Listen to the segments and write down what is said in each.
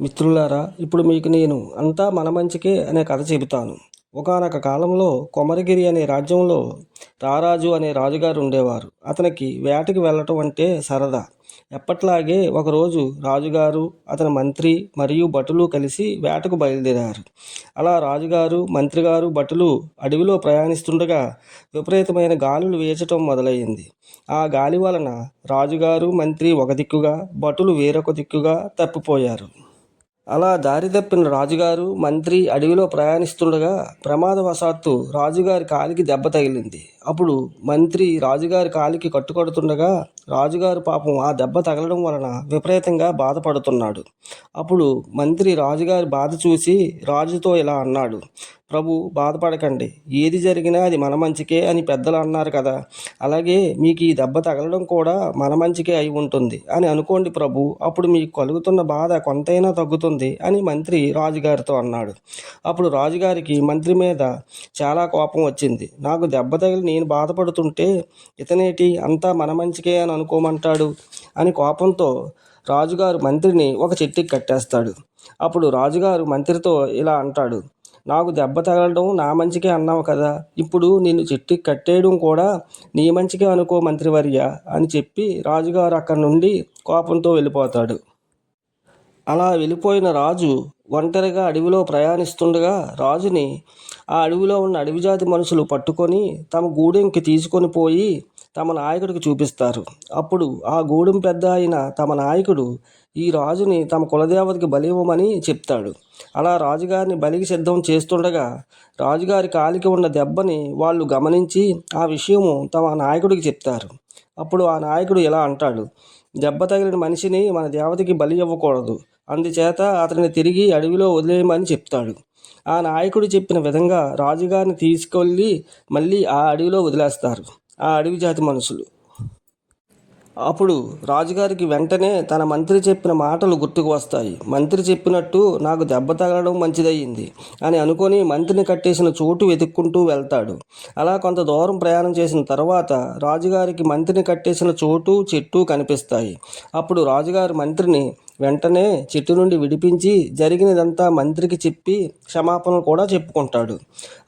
మిత్రులారా ఇప్పుడు మీకు నేను అంతా మన మంచికే అనే కథ చెబుతాను. ఒకానొక కాలంలో కొమరగిరి అనే రాజ్యంలో రారాజు అనే రాజుగారు ఉండేవారు. అతనికి వేటకి వెళ్ళటం అంటే సరదా. ఎప్పట్లాగే ఒకరోజు రాజుగారు అతని మంత్రి మరియు భటులు కలిసి వేటకు బయలుదేరారు. అలా రాజుగారు మంత్రిగారు భటులు అడవిలో ప్రయాణిస్తుండగా విపరీతమైన గాలులు వేచటం మొదలయ్యింది ఆ గాలి వలన రాజుగారు మంత్రి ఒక దిక్కుగా భటులు వేరొక దిక్కుగా తప్పిపోయారు. అలా దారి తప్పిన రాజుగారు మంత్రి అడవిలో ప్రయాణిస్తుండగా ప్రమాదవశాత్తు రాజుగారి కాలికి దెబ్బ తగిలింది. అప్పుడు మంత్రి రాజుగారి కాలికి కట్టుకడుతుండగా రాజుగారు పాపం ఆ దెబ్బ తగలడం వలన విపరీతంగా బాధపడుతున్నాడు. అప్పుడు మంత్రి రాజుగారి బాధ చూసి రాజుతో ఇలా అన్నాడు ప్రభు బాధపడకండి. ఏది జరిగినా అది మన మంచికే అని పెద్దలు అన్నారు కదా. అలాగే మీకు ఈ దెబ్బ తగలడం కూడా మన మంచికే అయి ఉంటుంది అని అనుకోండి ప్రభు. అప్పుడు మీకు కలుగుతున్న బాధ కొంతైనా తగ్గుతుంది అని మంత్రి రాజుగారితో అన్నాడు. అప్పుడు రాజుగారికి మంత్రి మీద చాలా కోపం వచ్చింది. నాకు దెబ్బ తగిలి నేను బాధపడుతుంటే ఇతనేటి అంతా మన మంచికే అని అనుకోమంటాడు అని కోపంతో రాజుగారు మంత్రిని ఒక చెట్టుకి కట్టేస్తాడు. అప్పుడు రాజుగారు మంత్రితో ఇలా అంటాడు నాకు దెబ్బ తగలడం నా మంచికే అన్నావు కదా ఇప్పుడు నిన్ను చెట్టుకి కట్టేయడం కూడా నీ మంచికే అనుకో మంత్రివర్య అని చెప్పి రాజుగారు అక్కడి నుండి కోపంతో వెళ్ళిపోతాడు. అలా వెళ్ళిపోయిన రాజు ఒంటరిగా అడవిలో ప్రయాణిస్తుండగా రాజుని ఆ అడవిలో ఉన్న అడవి జాతి మనుషులు పట్టుకొని తమ గూడెంకి తీసుకొని పోయి తమ నాయకుడికి చూపిస్తారు. అప్పుడు ఆ గూడెం పెద్ద అయిన తమ నాయకుడు ఈ రాజుని తమ కులదేవతకి బలి ఇవ్వమని చెప్తాడు. అలా రాజుగారిని బలికి సిద్ధం చేస్తుండగా రాజుగారి కాలికి ఉన్న దెబ్బని వాళ్ళు గమనించి ఆ విషయము తమ నాయకుడికి చెప్తారు. అప్పుడు ఆ నాయకుడు ఇలా అంటాడు దెబ్బ తగిలిన మనిషిని మన దేవతకి బలి ఇవ్వకూడదు. అందుచేత అతనిని తిరిగి అడవిలో వదిలేయమని చెప్తాడు ఆ నాయకుడు చెప్పిన విధంగా రాజుగారిని తీసుకెళ్ళి మళ్ళీ ఆ అడవిలో వదిలేస్తారు. ఆ అడవి జాతి మనుషులు. అప్పుడు రాజుగారికి వెంటనే తన మంత్రి చెప్పిన మాటలు గుర్తుకు వస్తాయి. మంత్రి చెప్పినట్టు నాకు దెబ్బ తగలడం మంచిదయ్యింది అని అనుకొని మంత్రిని కట్టేసిన చోటు వెతుక్కుంటూ వెళ్తాడు. అలా కొంత దూరం ప్రయాణం చేసిన తర్వాత రాజుగారికి మంత్రిని కట్టేసిన చోటు చెట్టు కనిపిస్తాయి. అప్పుడు రాజుగారు మంత్రిని వెంటనే చెట్టు నుండి విడిపించి జరిగినదంతా మంత్రికి చెప్పి క్షమాపణలు కూడా చెప్పుకుంటాడు.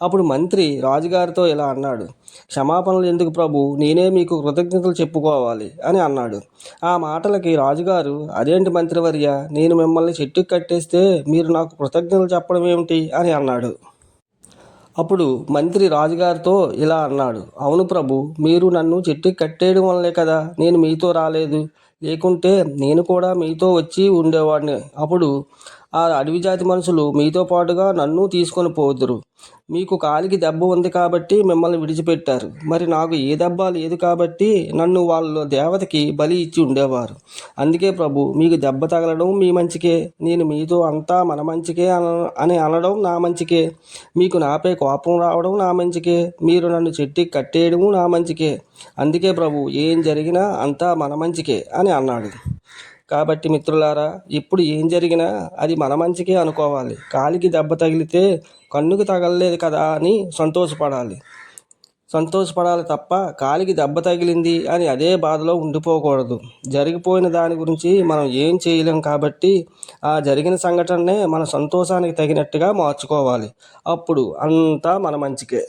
అప్పుడు మంత్రి రాజుగారితో ఇలా అన్నాడు క్షమాపణలు ఎందుకు ప్రభు? నేనే మీకు కృతజ్ఞతలు చెప్పుకోవాలి అని అన్నాడు. ఆ మాటలకి రాజుగారు అదేంటి మంత్రివర్య? నేను మిమ్మల్ని చెట్టుకు కట్టేస్తే మీరు నాకు కృతజ్ఞతలు చెప్పడం ఏమిటి? అని అన్నాడు. అప్పుడు మంత్రి రాజుగారితో ఇలా అన్నాడు అవును ప్రభు మీరు నన్ను చెట్టుకి కట్టేయడం వల్లే కదా నేను మీతో రాలేదు. లేకుంటే నేను కూడా మీతో వచ్చి ఉండేవాడిని. అప్పుడు ఆ అడవి జాతి మనుషులు మీతో పాటుగా నన్ను తీసుకొని పోదురు. మీకు కాలికి దెబ్బ ఉంది కాబట్టి మిమ్మల్ని విడిచిపెట్టారు. మరి నాకు ఏ దెబ్బ లేదు కాబట్టి నన్ను వాళ్ళ దేవతకి బలి ఇచ్చి ఉండేవారు. అందుకే ప్రభు మీకు దెబ్బ తగలడం మీ మంచికే. నేను మీతో అంతా మన మంచికే అన అని అనడం నా మంచికే. మీకు నాపై కోపం రావడం నా మంచికే. మీరు నన్ను చెట్టుకి కట్టేయడము నా మంచికే. అందుకే ప్రభు ఏం జరిగినా అంతా మన మంచికే అని అన్నాడు. కాబట్టి మిత్రులారా ఇప్పుడు ఏం జరిగినా అది మన మంచికే అనుకోవాలి. కాలికి దెబ్బ తగిలితే కన్నుకు తగలలేదు కదా అని సంతోషపడాలి. సంతోషపడాలి తప్ప కాలికి దెబ్బ తగిలింది అని అదే బాధలో ఉండిపోకూడదు. జరిగిపోయిన దాని గురించి మనం ఏం చేయలేం కాబట్టి ఆ జరిగిన సంఘటననే మన సంతోషానికి తగినట్టుగా మార్చుకోవాలి. అప్పుడు అంతా మన మంచికే.